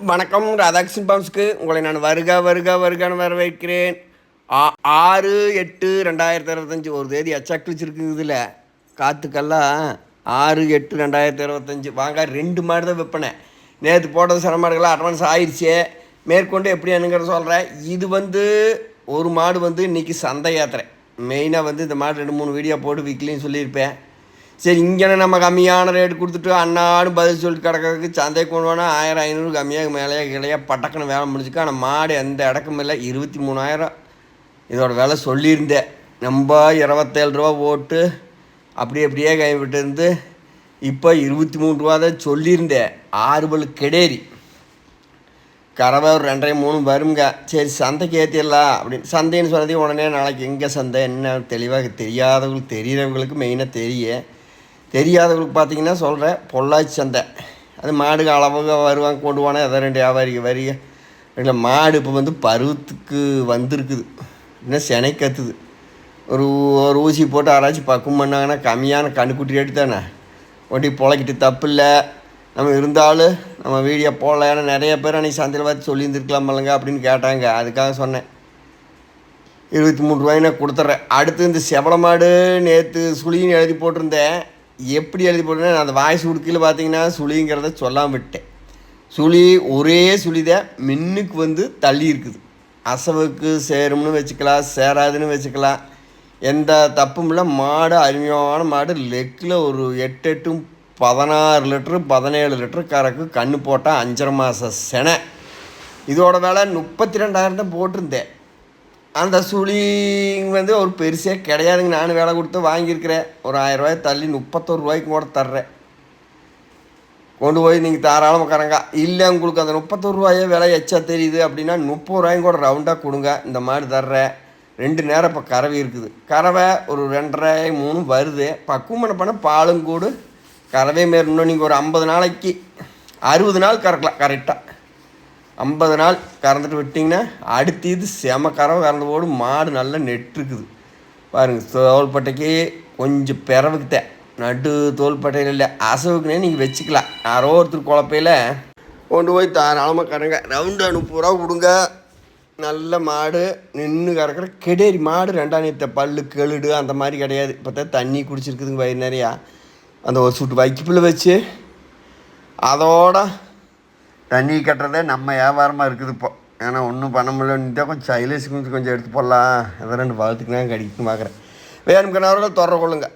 வணக்கம் ராதாகிருஷ்ணன் பாம்ஸ்க்கு உங்களை நான் வருக வருக வருகான்னு வரவேற்கிறேன். ஆ- ஆறு எட்டு ரெண்டாயிரத்தி இருபத்தஞ்சி ஒரு தேதி அச்சக்கிழிச்சிருக்கு இதில் காற்றுக்கெல்லாம் ஆறு எட்டு ரெண்டாயிரத்தி இருபத்தஞ்சி. வாங்க ரெண்டு மாடு தான் விற்பனை. நேற்று போட்டது சில அட்வான்ஸ் ஆயிடுச்சு மேற்கொண்டு எப்படி என்னங்கிறத சொல்கிறேன் இது வந்து ஒரு மாடு வந்து இன்றைக்கி சந்தை யாத்திரை. மெயினாக வந்து இந்த மாடு ரெண்டு மூணு வீடியோ போட்டு விற்கலின்னு சொல்லியிருப்பேன். சரி இங்கே நம்ம கம்மியான ரேட் கொடுத்துட்டு அன்னாடும் பதில் சொல்லிட்டு கிடக்கிறதுக்கு சந்தை கொண்டு வேணால் ஆயிரம் ஐநூறு கம்மியாக மேலேயே கிளையாக பட்டக்குன்னு வேலை முடிஞ்சுக்கா? ஆனால் மாடு எந்த இடக்கும் இல்லை இருபத்தி மூணாயிரம். இதோட விலை சொல்லியிருந்தேன். நம்ம இருபத்தேழு ரூபா போட்டு அப்படி அப்படியே கைவிட்டு இருந்து இப்போ இருபத்தி மூணு ரூபா தான் சொல்லியிருந்தேன். ஆறுபல் கிடேரி. கறவை ஒரு ரெண்டரை மூணு வருங்க சரி சந்தைக்கு ஏற்றிடலாம் அப்படின்னு. சந்தைன்னு சொன்னதே உடனே நாளைக்கு எங்கே சந்தை? என்ன தெளிவாக தெரியாதவங்களுக்கு தெரிகிறவங்களுக்கு மெயினாக தெரியும். தெரியாதவங்களுக்கு பார்த்தீங்கன்னா சொல்கிறேன் பொள்ளாச்சி சந்தை. அது மாடுக்கு அளவாக வருவாங்க கொண்டு போனால் எதை ரெண்டு வியாபாரிக்கு வரிய இல்லை மாடு இப்போ வந்து பருவத்துக்கு வந்திருக்குது. இன்னும் செனை கத்துது. ஒரு ஒரு ஊசி போட்டு ஆராய்ச்சி பக்கம் பண்ணாங்கன்னா கம்மியான கண்ணுக்குட்டி ரேட்டு தானே ஒட்டி பொழைக்கிட்டு தப்பு இல்லை. நம்ம இருந்தாலும் நம்ம வீடியோ போடல. ஏன்னா நிறைய பேர் அன்றைக்கி சந்தையில் பார்த்து சொல்லியிருந்துருக்கலாமல்லங்க அப்படின்னு கேட்டாங்க. அதுக்காக சொன்னேன். இருபத்தி மூணு ரூபாய் நான் கொடுத்துட்றேன். அடுத்து இந்த செவள மாடு நேற்று சுழின்னு எழுதி போட்டிருந்தேன். எப்படி எழுதி போட்டிருந்தேன் அந்த வாய்ஸ் உடுக்கையில் பார்த்தீங்கன்னா சுழிங்கிறத சொல்லாமல் விட்டேன். சுழி ஒரே சுழிதான். மின்னுக்கு வந்து தள்ளி இருக்குது. அசவுக்கு சேரும்னு வச்சுக்கலாம் சேராதுன்னு வச்சுக்கலாம். எந்த தப்பும் இல்லை. மாடு அருமையான மாடு. லெக்கில் ஒரு எட்டு எட்டும் பதினாறு லிட்ரு பதினேழு லிட்ரு கறக்கு கன்று போட்டால் அஞ்சரை மாத செனை. இதோட விலை முப்பத்தி ரெண்டாயிரம் தான் போட்டிருந்தேன். அந்த சுழி வந்து ஒரு பெருசே கிடையாதுங்க. நானும் வேலை கொடுத்து வாங்கியிருக்கிறேன். ஒரு ஆயிரம் ரூபாய் தள்ளி முப்பத்தொரு ரூபாய்க்கு கூட தர்றேன். கொண்டு போய் நீங்கள் தாராளமாக கறங்க. இல்லை உங்களுக்கு அந்த முப்பத்தொரு ரூபாயே விலை எச்சா தெரியுது அப்படின்னா முப்பது ரூபாயும் கூட ரவுண்டாக கொடுங்க. இந்த மாதிரி தர்றேன். ரெண்டு நேரம் இப்போ கறவை இருக்குது. கறவை ஒரு ரெண்டரை மூணு வருது. பக்குவம் பண்ண பாலும் கூடு. கறவை மாரி நீங்கள் ஒரு ஐம்பது நாளைக்கு அறுபது நாள் கறக்கலாம். கரெக்டாக ஐம்பது நாள் கறந்துட்டு விட்டிங்கன்னா அடுத்து இது செம கறவை கறந்து போடும். மாடு நல்லா நெட்டுருக்குது பாருங்கள் தோல்பட்டைக்கு கொஞ்சம் பிறவுக்குத்தேன் நடு தோல்பட்டையில் இல்லை அசவுக்குனே நீங்கள் வச்சுக்கலாம். யாரோ ஒருத்தர் குழப்பையில் கொண்டு போய் தாராளமாக கறங்க. ரவுண்டு முப்பது ரூபா கொடுங்க. நல்ல மாடு நின்று கறக்கிற கெடேரி மாடு. ரெண்டாம் நேற்ற பல்லு கெழுடு அந்த மாதிரி கிடையாது. இப்போ தண்ணி குடிச்சிருக்குதுங்க வயிறு நிறையா. அந்த ஒரு சுட்டு வைக்கிப்பில் வச்சு அதோட தண்ணி கட்டுறதே நம்ம வியாபாரமாக இருக்குது இப்போ. ஏன்னா ஒன்றும் பண்ண முடியலன்னு கொஞ்சம் சைலேஷ் கொஞ்சம் கொஞ்சம் எடுத்து போடலாம். அதை ரெண்டு வளர்த்துக்கு நான் கடிக்கும் பார்க்குறேன் வேணும்கிறவர்கள் தொடர கொள்ளுங்கள்.